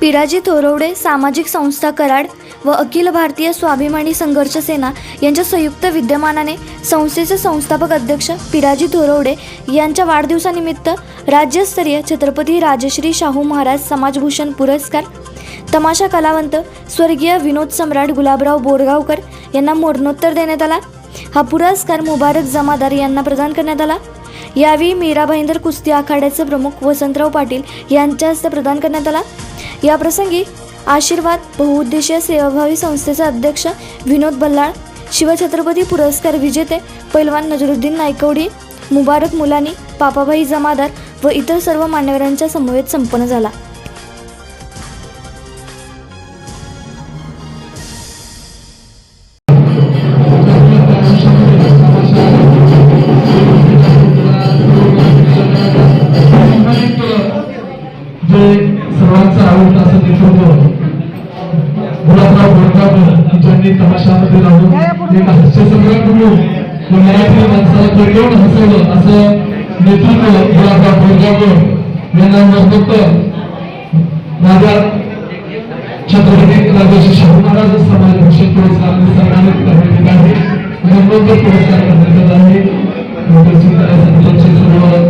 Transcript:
पिराजी थोरवडे सामाजिक संस्था कराड व अखिल भारतीय स्वाभिमानी संघर्ष सेना यांच्या संयुक्त विद्यमानाने संस्थेचे संस्थापक अध्यक्ष पिराजी थोरवडे यांच्या वाढदिवसानिमित्त राज्यस्तरीय छत्रपती राजश्री शाहू महाराज समाजभूषण पुरस्कार तमाशा कलावंत स्वर्गीय विनोद सम्राट गुलाबराव बोरगावकर यांना मरणोत्तर देण्यात आला. हा पुरस्कार मुबारक जमादार यांना प्रदान करण्यात आला. यावेळी मीरा भाईंदर कुस्ती आखाड्याचे प्रमुख वसंतराव पाटील यांच्या हस्ते प्रदान करण्यात आला. याप्रसंगी आशीर्वाद बहुउद्देशीय सेवाभावी संस्थेचे अध्यक्ष विनोद बल्लाळ शिवछत्रपती पुरस्कार विजेते पैलवान नजरुद्दीन नायकवडी मुबारक मुलानी पापाभाई जमादार व इतर सर्व मान्यवरांच्या समवेत संपन्न झाला. आवडतं असं नेतृत्व गुलाबराव बोरगावकर यांनी तमाशामध्ये राहून एक हास्यसम्राट म्हणून व मराठी माणसाला पेटवून हसवलं असं नेतृत्व गुलाबराव बोरगावकर यांना मरणोत्तर माझ्या छत्रपती राजर्षी शाहू महाराज समाज भूषण पुरस्कार सन्मानित करण्यात येत आहे मरणोत्तर पुरस्कार करण्यात येत आहे सर्व